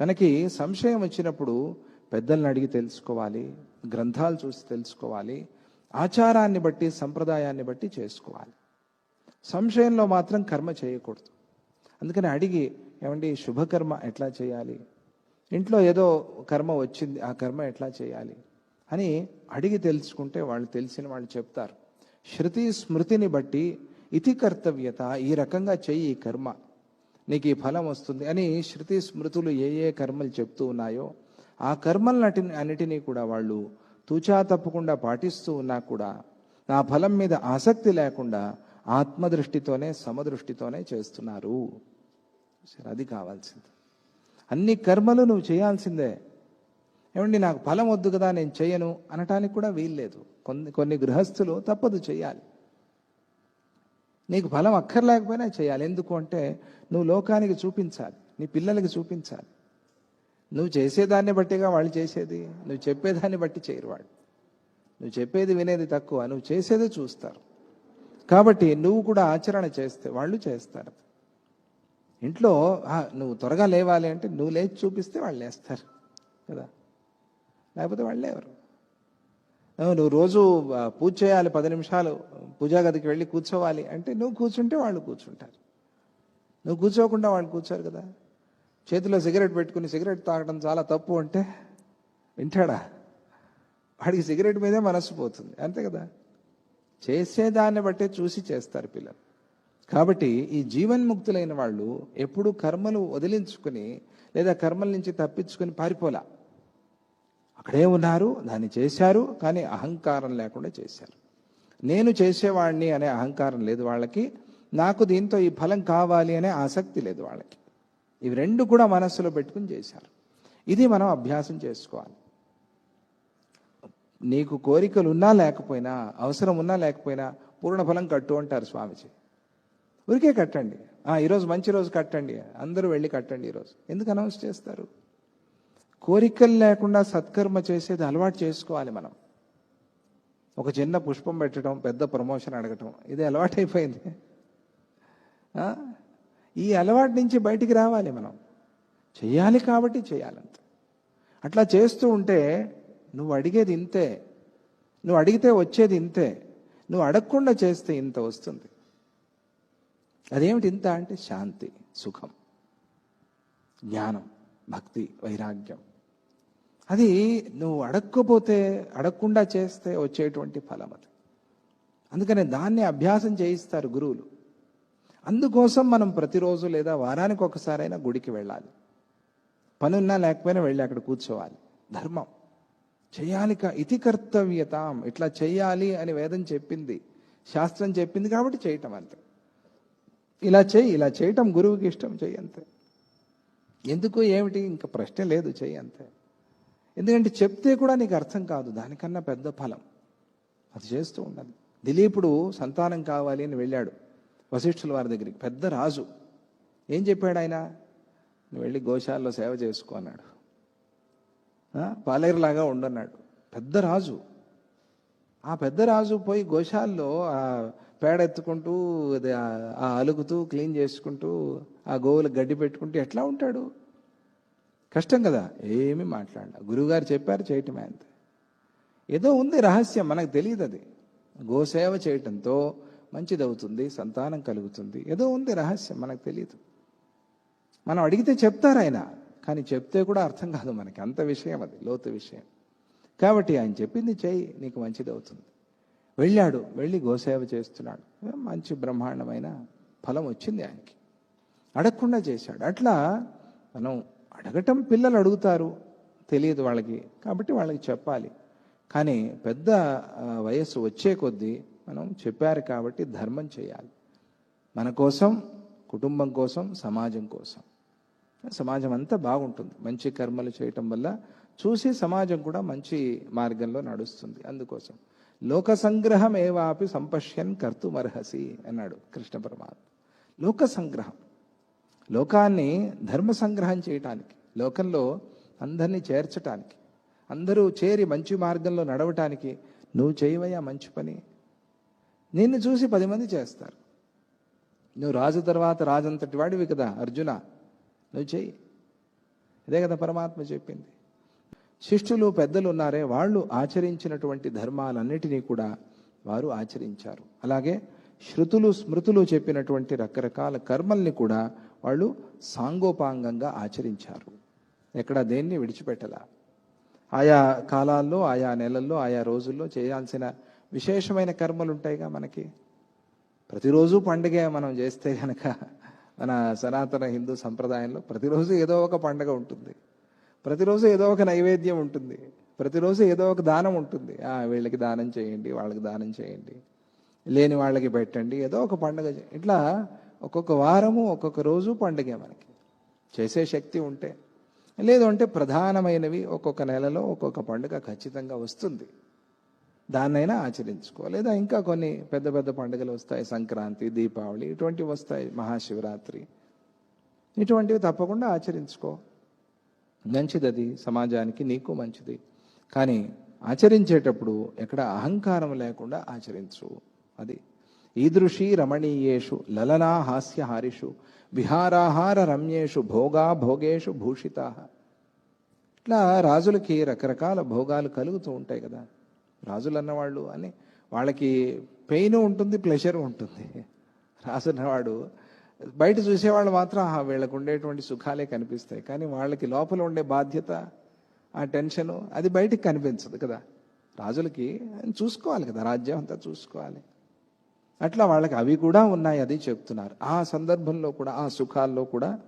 మనకి సంశయం వచ్చినప్పుడు పెద్దల్ని అడిగి తెలుసుకోవాలి గ్రంథాలు చూసి తెలుసుకోవాలి ఆచారాన్ని బట్టి సంప్రదాయాన్ని బట్టి చేసుకోవాలి. సంశయంలో మాత్రం కర్మ చేయకూడదు. అందుకని అడిగి ఏమండి శుభకర్మ ఎట్లా చేయాలి? ఇంట్లో ఏదో కర్మ వచ్చింది ఆ కర్మ ఎట్లా చేయాలి? అని అడిగి తెలుసుకుంటే వాళ్ళు తెలిసిన వాళ్ళు చెప్తారు. శృతి స్మృతిని బట్టి ఇతి కర్తవ్యత ఈ రకంగా చెయ్యి ఈ కర్మ. నీకు ఈ ఫలం వస్తుంది అని శృతి స్మృతులు ఏ ఏ కర్మలు చెప్తూ ఉన్నాయో ఆ కర్మలన్నిటి అన్నిటినీ కూడా వాళ్ళు తూచా తప్పకుండా పాటిస్తూ ఉన్నా కూడా నా ఫలం మీద ఆసక్తి లేకుండా ఆత్మదృష్టితోనే సమదృష్టితోనే చేస్తున్నారు. సరే అది కావాల్సింది. అన్ని కర్మలు నువ్వు చేయాల్సిందే. ఏమండి నాకు ఫలం వద్దు కదా నేను చేయను అనటానికి కూడా వీల్లేదు. కొన్ని కొన్ని గృహస్థులు తప్పదు చేయాలి. నీకు ఫలం అక్కర్లేకపోయినా చేయాలి. ఎందుకు అంటే నువ్వు లోకానికి చూపించాలి. నీ పిల్లలకి చూపించాలి. నువ్వు చేసేదాన్ని బట్టిగా వాళ్ళు చేసేది నువ్వు చెప్పేదాన్ని బట్టి చేయరు వాళ్ళు. నువ్వు చెప్పేది వినేది తక్కువ నువ్వు చేసేది చూస్తారు. కాబట్టి నువ్వు కూడా ఆచరణ చేస్తే వాళ్ళు చేస్తారు. ఇంట్లో నువ్వు త్వరగా లేవాలి అంటే నువ్వు లేచి చూపిస్తే వాళ్ళు లేస్తారు కదా. లేకపోతే వాళ్ళు లేవరు. "నువ్వు- నువ్వు రోజు పూజ చేయాలి పది నిమిషాలు పూజా గదికి వెళ్ళి కూర్చోవాలి అంటే నువ్వు కూర్చుంటే వాళ్ళు కూర్చుంటారు. నువ్వు కూర్చోకుండా వాళ్ళు కూర్చోరు కదా. చేతిలో సిగరెట్ పెట్టుకుని సిగరెట్ తాగడం చాలా తప్పు అంటే వింటాడా? వాడికి సిగరెట్ మీదే మనస్సు పోతుంది అంతే కదా. చేసేదాన్ని బట్టే చూసి చేస్తారు పిల్లలు. కాబట్టి ఈ జీవన్ముక్తులైన వాళ్ళు ఎప్పుడు కర్మలు వదిలించుకుని లేదా కర్మల నుంచి తప్పించుకుని పారిపోలా. అక్కడే ఉన్నారు దాన్ని చేశారు కానీ అహంకారం లేకుండా చేశారు. నేను చేసేవాడిని అనే అహంకారం లేదు వాళ్ళకి నాకు దీంతో ఈ ఫలం కావాలి అనే ఆసక్తి లేదు వాళ్ళకి. ఇవి రెండు కూడా మనస్సులో పెట్టుకుని చేశారు. ఇది మనం అభ్యాసం చేసుకోవాలి. నీకు కోరికలు ఉన్నా లేకపోయినా అవసరం ఉన్నా లేకపోయినా పూర్ణ ఫలం కట్టు అంటారు స్వామిజీ. ఊరికే కట్టండి. ఈరోజు మంచి రోజు కట్టండి. అందరూ వెళ్ళి కట్టండి ఈరోజు. ఎందుకు అనౌన్స్ చేస్తారు? కోరికలు లేకుండా సత్కర్మ చేసేది అలవాటు చేసుకోవాలి మనం. ఒక చిన్న పుష్పం పెట్టడం పెద్ద ప్రమోషన్ అడగటం ఇది అలవాటైపోయింది. ఈ అలవాటు నుంచి బయటికి రావాలి మనం. చేయాలి కాబట్టి చేయాలంత. అట్లా చేస్తూ ఉంటే నువ్వు అడిగేది ఇంతే. నువ్వు అడిగితే వచ్చేది ఇంతే. నువ్వు అడగకుండా చేస్తే ఇంత వస్తుంది. అదేమిటి ఇంత అంటే శాంతి సుఖం జ్ఞానం భక్తి వైరాగ్యం. అది నువ్వు అడక్కపోతే అడగకుండా చేస్తే వచ్చేటువంటి ఫలం అది. అందుకనే దాన్ని అభ్యాసం చేయిస్తారు గురువులు. అందుకోసం మనం ప్రతిరోజు లేదా వారానికి ఒకసారైనా గుడికి వెళ్ళాలి. పనున్నా లేకపోయినా వెళ్ళి అక్కడ కూర్చోవాలి. ధర్మం. చేయాలి కా ఇతి కర్తవ్యతాం ఇట్లా చేయాలి అని వేదం చెప్పింది. శాస్త్రం చెప్పింది కాబట్టి చేయటం అంతే. ఇలా చేయి ఇలా చేయటం గురువుకి ఇష్టం చేయంతే ఎందుకు ఏమిటి? ఇంకా ప్రశ్న లేదు చేయంతే ఎందుకంటే చెప్తే కూడా నీకు అర్థం కాదు. దానికన్నా పెద్ద ఫలం. అది చేస్తూ ఉండాలి దిలీపుడు సంతానం కావాలి అని వెళ్ళాడు. వశిష్ఠుల వారి దగ్గరికి. పెద్ద రాజు. ఏం చెప్పాడు ఆయన? నువ్వు వెళ్ళి గోశాలలో సేవ చేసుకో అన్నాడు. పాలేరులాగా ఉండన్నాడు. పెద్ద రాజు. ఆ పెద్ద రాజు పోయి గోశాలలో ఆ పేడ ఎత్తుకుంటూ అది ఆ- ఆ అలుగుతూ క్లీన్ చేసుకుంటూ ఆ గోవులకు గడ్డి పెట్టుకుంటూ ఎట్లా ఉంటాడు? కష్టం కదా ఏమీ మాట్లాడాల. గురువుగారు చెప్పారు చేయటమే అంతే. ఏదో ఉంది రహస్యం మనకు తెలియదు అది. గోసేవ చేయటంతో మంచిదవుతుంది సంతానం కలుగుతుంది. ఏదో ఉంది రహస్యం మనకు తెలియదు. మనం అడిగితే చెప్తారు ఆయన కానీ చెప్తే కూడా అర్థం కాదు మనకి. అంత విషయం అది లోతు విషయం. కాబట్టి ఆయన చెప్పింది చేయి నీకు మంచిది అవుతుంది వెళ్ళాడు వెళ్ళి గోసేవ చేస్తున్నాడు. మంచి బ్రహ్మాండమైన ఫలం వచ్చింది ఆయనకి. అడగకుండా చేశాడు. అట్లా మనం అడగటం పిల్లలు అడుగుతారు తెలియదు వాళ్ళకి. కాబట్టి వాళ్ళకి చెప్పాలి. కానీ పెద్ద వయస్సు వచ్చే కొద్దీ మనం చెప్పారు కాబట్టి ధర్మం చేయాలి. మన కోసం కుటుంబం కోసం సమాజం కోసం. సమాజం అంతా బాగుంటుంది. మంచి కర్మలు చేయటం వల్ల చూసి సమాజం కూడా మంచి మార్గంలో నడుస్తుంది. అందుకోసం లోక సంగ్రహం ఏవాపి సంపశ్యన్ కర్తుమర్హసి అన్నాడు కృష్ణ పరమాత్మ. లోక సంగ్రహం. లోకాన్ని ధర్మ సంగ్రహం చేయటానికి లోకంలో అందరినీ చేర్చటానికి అందరూ చేరి మంచి మార్గంలో నడవటానికి నువ్వు చేయవయ్యా మంచి పని. నిన్ను చూసి పది మంది చేస్తారు. నువ్వు రాజు తర్వాత రాజంతటి వాడివి కదా అర్జున నువ్వు చెయ్యి. అదే కదా పరమాత్మ చెప్పింది. శిష్యులు పెద్దలు ఉన్నారే వాళ్ళు ఆచరించినటువంటి ధర్మాలన్నిటినీ కూడా వారు ఆచరించారు. అలాగే శృతులు స్మృతులు చెప్పినటువంటి రకరకాల కర్మల్ని కూడా వాళ్ళు సాంగోపాంగంగా ఆచరించారు. ఎక్కడ దేన్ని విడిచిపెట్టల? ఆయా కాలాల్లో ఆయా నెలల్లో ఆయా రోజుల్లో చేయాల్సిన విశేషమైన కర్మలు ఉంటాయిగా మనకి? ప్రతిరోజు పండుగ మనం చేస్తే కనుక మన సనాతన హిందూ సంప్రదాయంలో ప్రతిరోజు ఏదో ఒక పండుగ ఉంటుంది. ప్రతిరోజు ఏదో ఒక నైవేద్యం ఉంటుంది. ప్రతిరోజు ఏదో ఒక దానం ఉంటుంది. వీళ్ళకి దానం చేయండి వాళ్ళకి దానం చేయండి. లేని వాళ్ళకి పెట్టండి ఏదో ఒక పండుగ ఇట్లా ఒక్కొక్క వారము ఒక్కొక్క రోజు పండుగే మనకి. చేసే శక్తి ఉంటే. లేదు అంటే ప్రధానమైనవి ఒక్కొక్క నెలలో ఒక్కొక్క పండుగ ఖచ్చితంగా వస్తుంది. దాన్నైనా ఆచరించుకో. లేదా ఇంకా కొన్ని పెద్ద పెద్ద పండుగలు వస్తాయి. సంక్రాంతి దీపావళి ఇటువంటివి వస్తాయి. మహాశివరాత్రి. ఇటువంటివి తప్పకుండా ఆచరించుకో. మంచిది అది సమాజానికి నీకు మంచిది. కానీ ఆచరించేటప్పుడు ఎక్కడ అహంకారం లేకుండా ఆచరించు. అది ఈదృశీ రమణీయేషు లలనా హాస్యహారిషు విహారాహార రమ్యేషు భోగా భోగేషు భూషితా. ఇట్లా రాజులకి రకరకాల భోగాలు కలుగుతూ ఉంటాయి కదా. రాజులు అన్నవాళ్ళు అని వాళ్ళకి పెయిన్ ఉంటుంది ప్లెషర్ ఉంటుంది. రాజు అన్నవాడు బయట చూసేవాళ్ళు మాత్రం వీళ్ళకు ఉండేటువంటి సుఖాలే కనిపిస్తాయి. కానీ వాళ్ళకి లోపల ఉండే బాధ్యత ఆ టెన్షను అది బయటికి కనిపించదు కదా. రాజులకి చూసుకోవాలి కదా రాజ్యం అంతా చూసుకోవాలి. అట్లా వాళ్ళకి అవి కూడా ఉన్నాయి అది చెప్తున్నారు. ఆ సందర్భంలో కూడా ఆ సుఖాల్లో కూడా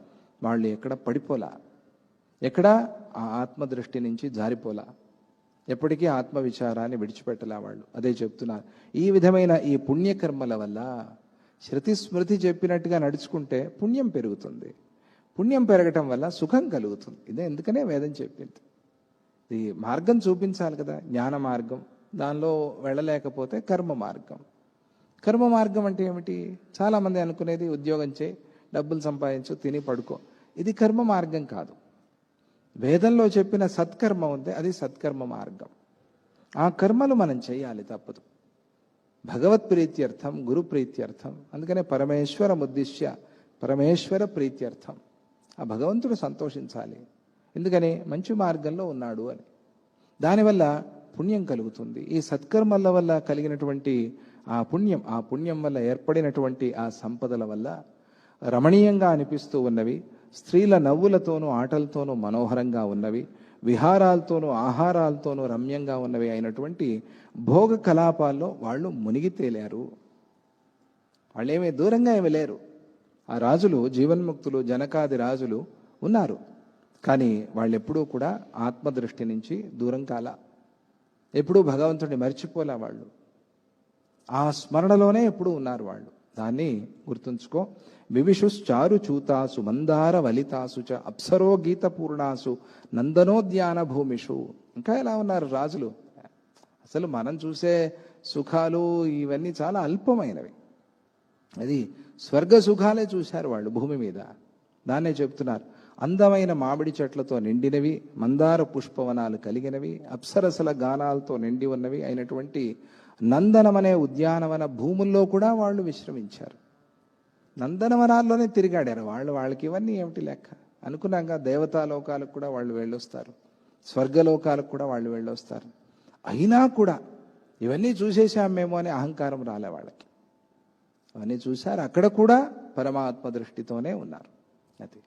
వాళ్ళు ఎక్కడ పడిపోలా? ఎక్కడ? ఆ ఆత్మదృష్టి నుంచి జారిపోలా? ఎప్పటికీ ఆత్మ విచారాన్ని విడిచిపెట్టలా వాళ్ళు? అదే చెప్తున్నారు. ఈ విధమైన ఈ పుణ్యకర్మల వల్ల శృతి స్మృతి చెప్పినట్టుగా నడుచుకుంటే పుణ్యం పెరుగుతుంది. పుణ్యం పెరగటం వల్ల సుఖం కలుగుతుంది. ఇదే ఎందుకనే వేదం చెప్పింది. ఈ మార్గం చూపించాలి కదా. జ్ఞాన మార్గం. దానిలో వెళ్ళలేకపోతే కర్మ మార్గం. కర్మ మార్గం అంటే ఏమిటి? చాలామంది అనుకునేది ఉద్యోగం చేయి డబ్బులు సంపాదించు తిని పడుకో. ఇది కర్మ మార్గం కాదు. వేదంలో చెప్పిన సత్కర్మ ఉంది అది సత్కర్మ మార్గం. ఆ కర్మలు మనం చేయాలి తప్పదు. భగవత్ ప్రీత్యర్థం గురు ప్రీత్యర్థం. అందుకనే పరమేశ్వరం ఉద్దిశ్య పరమేశ్వర ప్రీత్యర్థం. ఆ భగవంతుడు సంతోషించాలి. ఎందుకని? మంచి మార్గంలో ఉన్నాడు అని. దానివల్ల పుణ్యం కలుగుతుంది. ఈ సత్కర్మల వల్ల కలిగినటువంటి ఆ పుణ్యం ఆ పుణ్యం వల్ల ఏర్పడినటువంటి ఆ సంపదల వల్ల రమణీయంగా అనిపిస్తూ ఉన్నవి స్త్రీల నవ్వులతోనూ ఆటలతోనూ మనోహరంగా ఉన్నవి విహారాలతోనూ ఆహారాలతోనూ రమ్యంగా ఉన్నవి అయినటువంటి భోగ కలాపాల్లో వాళ్ళు మునిగి తేలారు. వాళ్ళేమీ దూరంగా ఏమి లేరు. ఆ రాజులు జీవన్ముక్తులు జనకాది రాజులు ఉన్నారు. కానీ వాళ్ళు ఎప్పుడూ కూడా ఆత్మదృష్టి నుంచి దూరం కాల. ఎప్పుడూ భగవంతుడిని మర్చిపోలే వాళ్ళు. ఆ స్మరణలోనే ఎప్పుడూ ఉన్నారు వాళ్ళు. దాన్ని గుర్తుంచుకో. వివిషుశ్చారు చూతాసు మందార వలితాసు చ అప్సరో గీత పూర్ణాసు నందనోద్యాన భూమిషు. ఇంకా ఎలా ఉన్నారు రాజులు? అసలు మనం చూసే సుఖాలు ఇవన్నీ చాలా అల్పమైనవి. అది స్వర్గ సుఖాలే చూశారు వాళ్ళు భూమి మీద. దాన్నే చెప్తున్నారు. అందమైన మామిడి చెట్లతో నిండినవి మందార పుష్పవనాలు కలిగినవి అప్సరసల గానాలతో నిండి ఉన్నవి అయినటువంటి నందనమనే ఉద్యానవన భూముల్లో కూడా వాళ్ళు విశ్రమించారు. నందనవనాల్లోనే తిరిగాడారు. వాళ్ళు వాళ్ళకి ఇవన్నీ ఏమిటి లెక్క? అనుకున్నాక దేవతాలోకాలకు కూడా వాళ్ళు వెళ్ళొస్తారు. స్వర్గలోకాలకు కూడా వాళ్ళు వెళ్ళొస్తారు. అయినా కూడా ఇవన్నీ చూసేసాం మేము అనే అహంకారం రాలే వాళ్ళకి. అవన్నీ చూశారు. అక్కడ కూడా పరమాత్మ దృష్టితోనే ఉన్నారు. అది.